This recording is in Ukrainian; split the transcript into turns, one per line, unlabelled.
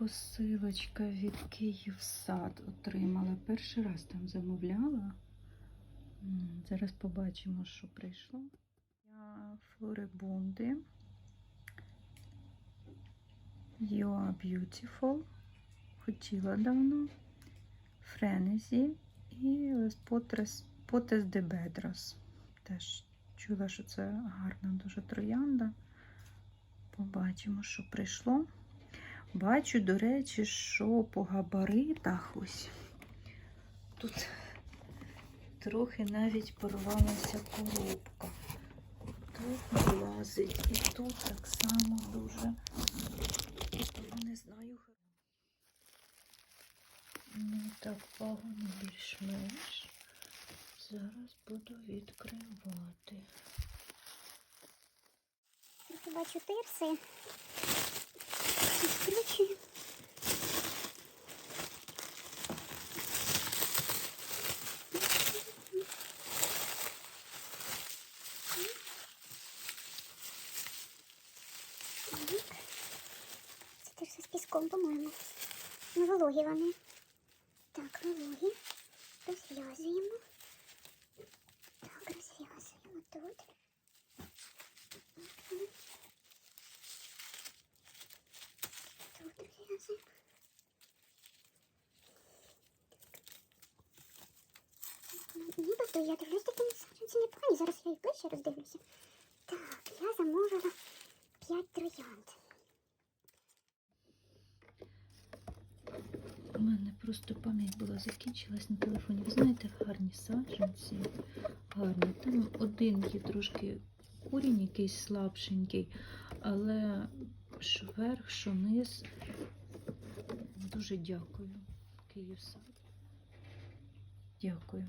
посилочка від Київсад отримала. Перший раз там замовляла. Зараз побачимо, що прийшло. Я флорибунди. You are beautiful. Хотіла давно. Френезі і Потрес, де Бедрос. Теж чула, що це гарна дуже троянда. Побачимо, що прийшло. Бачу, до речі, що по габаритах ось тут трохи навіть порвалася коробка. Тут влазить, і тут так само дуже. Тобто, не знаю. Ну, так погано більш-менш. Зараз буду відкривати.
Я бачу тирси. Ключі. Це тирси з піском, по-моєму. Ну, вологі вони. Так, вологі. Розв'язуємо. Так, розв'язуємо. Тут розв'язуємо. Нібито я дивлюсь такі саджанці непогані. Зараз я їх ближче роздивлюся. Так, я замовила 5 троянд.
У мене просто пам'ять була закінчилась на телефоні. Ви знаєте, гарні саджанці. Гарні. Там один є трошки корінь якийсь слабшенький, але що верх, що низ. Дуже дякую, Київсад. Дякую.